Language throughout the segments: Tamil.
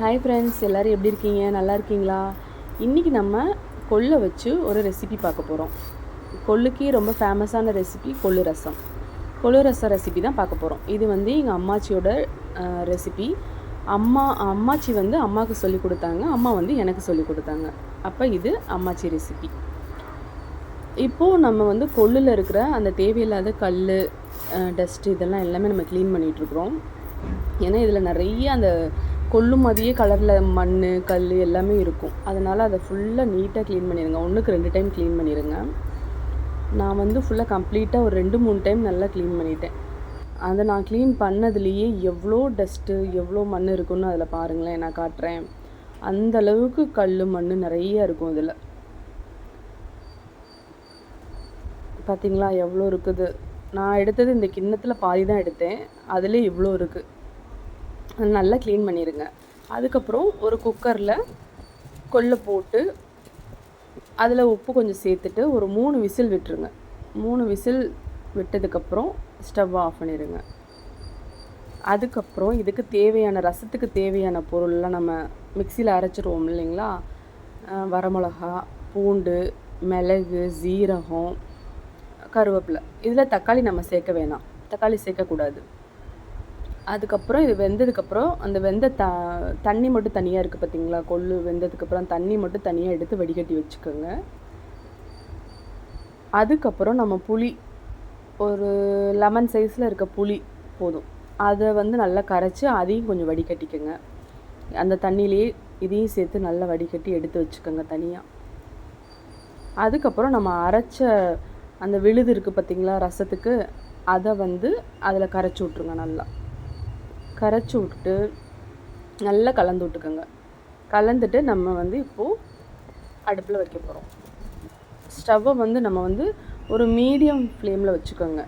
ஹாய் ஃப்ரெண்ட்ஸ் எல்லோரும் எப்படி இருக்கீங்க? நல்லா இருக்கீங்களா? இன்றைக்கி நம்ம கொள்ளை வச்சு ஒரு ரெசிபி பார்க்க போகிறோம் கொள்ளுக்கே ரொம்ப ஃபேமஸான ரெசிபி கொள்ளு ரசம். கொள்ளு ரசம் ரெசிபி தான் பார்க்க போகிறோம் இது வந்து எங்கள் அம்மாச்சியோட ரெசிபி அம்மா அம்மாச்சி வந்து அம்மாவுக்கு சொல்லி கொடுத்தாங்க. அம்மா வந்து எனக்கு சொல்லி கொடுத்தாங்க. அப்போ இது அம்மாச்சி ரெசிபி இப்போது நம்ம வந்து கொள்ளில் இருக்கிற அந்த தேவையில்லாத கல் டஸ்ட்டு இதெல்லாம் எல்லாமே நம்ம க்ளீன் பண்ணிகிட்ருக்குறோம் ஏன்னா இதில் நிறைய அந்த கொள்ளு மாதிரியே கலரில் மண் கல் எல்லாமே இருக்கும். அதனால் அதை ஃபுல்லாக நீட்டாக க்ளீன் பண்ணிடுங்க ஒன்றுக்கு ரெண்டு டைம் க்ளீன் பண்ணிடுங்க நான் வந்து ஃபுல்லாக கம்ப்ளீட்டாக ஒரு ரெண்டு மூணு டைம் நல்லா க்ளீன் பண்ணிட்டேன். அதை நான் க்ளீன் பண்ணதுலேயே எவ்வளோ டஸ்ட்டு எவ்வளோ மண் இருக்குன்னு அதில் பாருங்களேன். நான் காட்டுறேன். அந்த அளவுக்கு கல் மண் நிறைய இருக்கும் இதில். பார்த்தீங்களா எவ்வளோ இருக்குது. நான் எடுத்தது இந்த கிண்ணத்தில் பாதி தான் எடுத்தேன். அதில் இவ்வளோ இருக்குது நல்லா க்ளீன் பண்ணிடுங்க அதுக்கப்புறம் ஒரு குக்கரில் கொள்ளை போட்டு அதில் உப்பு கொஞ்சம் சேர்த்துட்டு ஒரு மூணு விசில் விட்டுருங்க. மூணு விசில் விட்டதுக்கப்புறம் ஸ்டவ் ஆஃப் பண்ணிடுங்க அதுக்கப்புறம் இதுக்கு தேவையான ரசத்துக்கு தேவையான பொருள்லாம் நம்ம மிக்சியில் அரைச்சிடுவோம் இல்லைங்களா? வரமிளகா பூண்டு மிளகு ஜீரகம் கருவேப்பிலை. இதில் தக்காளி நம்ம சேர்க்க வேணாம். தக்காளி சேர்க்கக்கூடாது. அதுக்கப்புறம் இது வெந்ததுக்கப்புறம் அந்த வெந்த த தண்ணி மட்டும் தனியாக இருக்குது பார்த்தீங்களா கொள்ளு வெந்ததுக்கப்புறம் தண்ணி மட்டும் தனியாக எடுத்து வடிகட்டி வச்சுக்கோங்க. அதுக்கப்புறம் நம்ம புளி ஒரு லெமன் சைஸில் இருக்க புளி போதும். அதை வந்து நல்லா கரைச்சி அதையும் கொஞ்சம் வடிகட்டிக்கோங்க. அந்த தண்ணியிலே இதையும் சேர்த்து நல்லா வடிகட்டி எடுத்து வச்சுக்கோங்க தனியாக அதுக்கப்புறம் நம்ம அரைச்ச அந்த விழுது இருக்குது பார்த்திங்களா ரசத்துக்கு அதை வந்து அதில் கரைச்சி விட்ருங்க நல்லா. கரைச்சி விட்டு நல்லா கலந்து விட்டுக்கோங்க. கலந்துட்டு நம்ம வந்து இப்போது அடுப்பில் வைக்க போகிறோம் ஸ்டவ்வை வந்து நம்ம வந்து ஒரு மீடியம் ஃப்ளேமில் வச்சுக்கோங்க.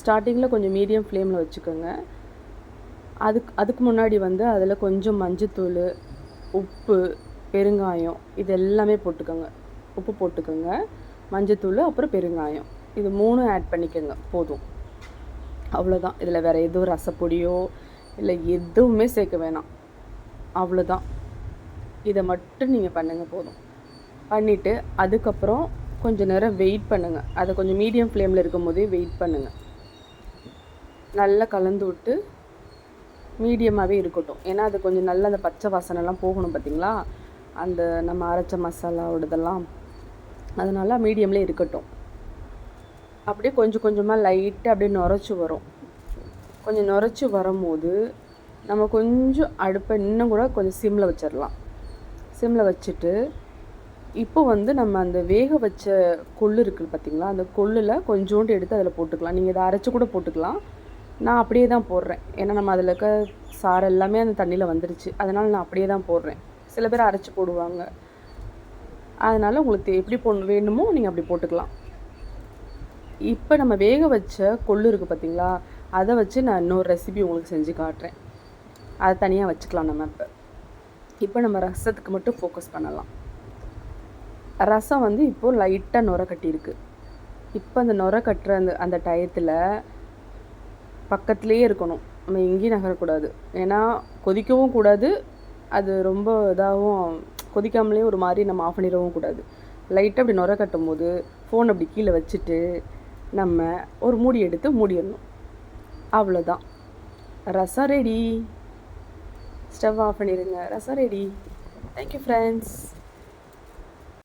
ஸ்டார்டிங்கில் கொஞ்சம் மீடியம் ஃப்ளேமில் வச்சுக்கோங்க. அதுக்கு அதுக்கு முன்னாடி வந்து அதில் கொஞ்சம் மஞ்சத்தூள் உப்பு பெருங்காயம் இது எல்லாமே போட்டுக்கோங்க. உப்பு போட்டுக்கோங்க. மஞ்சத்தூள் அப்புறம் பெருங்காயம். இது மூணும் ஆட் பண்ணிக்கோங்க. போதும். அவ்வளோதான் இதில் வேறு எதுவும் ரசப்பொடியோ இல்லை எதுவுமே சேர்க்க வேணாம். அவ்வளோதான் இதை மட்டும் நீங்கள் பண்ணுங்கள் போதும். பண்ணிவிட்டு அதுக்கப்புறம் கொஞ்சம் நேரம் வெயிட் பண்ணுங்கள் அதை கொஞ்சம் மீடியம் ஃப்ளேமில் இருக்கும் போதே வெயிட் பண்ணுங்கள் நல்லா கலந்து விட்டு மீடியமாகவே இருக்கட்டும். ஏன்னா அது கொஞ்சம் நல்லா அந்த பச்சை வாசனைலாம் போகணும் பார்த்திங்களா அந்த நம்ம அரைச்ச மசாலாவோடதெல்லாம். அதனால் மீடியம்லேயே இருக்கட்டும். அப்படியே கொஞ்சம் கொஞ்சமாக லைட்டாக அப்படியே நுரைச்சி வரும். கொஞ்சம் நுரைச்சி வரும்போது நம்ம கொஞ்சம் அடுப்பை இன்னும் கூட கொஞ்சம் சிம்மில் வச்சிடலாம் சிம்மில் வச்சுட்டு இப்போ வந்து நம்ம அந்த வேக வச்ச கொள்ளு இருக்குது பார்த்திங்களா அந்த கொள்ளில் கொஞ்சோண்டு எடுத்து அதில் போட்டுக்கலாம். நீங்கள் இதை அரைச்சி கூட போட்டுக்கலாம். நான் அப்படியே தான் போடுறேன். ஏன்னா நம்ம அதில் இருக்க சாறு எல்லாமே அந்த தண்ணியில் வந்துடுச்சு அதனால் நான் அப்படியே தான் போடுறேன். சில பேர் அரைச்சி போடுவாங்க. அதனால் உங்களுக்கு எப்படி போ வேணுமோ நீங்கள் அப்படி போட்டுக்கலாம். இப்போ நம்ம வேக வச்ச கொள்ளு இருக்குது பார்த்தீங்களா அதை வச்சு நான் இன்னொரு ரெசிபி உங்களுக்கு செஞ்சு காட்டுறேன். அதை தனியாக வச்சுக்கலாம் நம்ம இப்போ. இப்போ நம்ம ரசத்துக்கு மட்டும் ஃபோக்கஸ் பண்ணலாம். ரசம் வந்து இப்போது லைட்டாக நுர கட்டியிருக்கு. இப்போ அந்த நுர கட்டுற அந்த அந்த டயத்தில் பக்கத்துலேயே இருக்கணும். நம்ம எங்கேயும் நகரக்கூடாது. ஏன்னா கொதிக்கவும் கூடாது. அது ரொம்ப இதாகவும் கொதிக்காமலே ஒரு மாதிரி நம்ம ஆஃப் பண்ணிடவும் கூடாது. லைட்டாக அப்படி நுர கட்டும் போது ஃபோன் அப்படி கீழே வச்சுட்டு நம்ம ஒரு மூடி எடுத்து மூடிடணும். அவ்வளோதான் ரசம் ரெடி ஸ்டவ் ஆஃப் பண்ணிடுங்க. ரசம் ரெடி தேங்க்யூ ஃப்ரெண்ட்ஸ்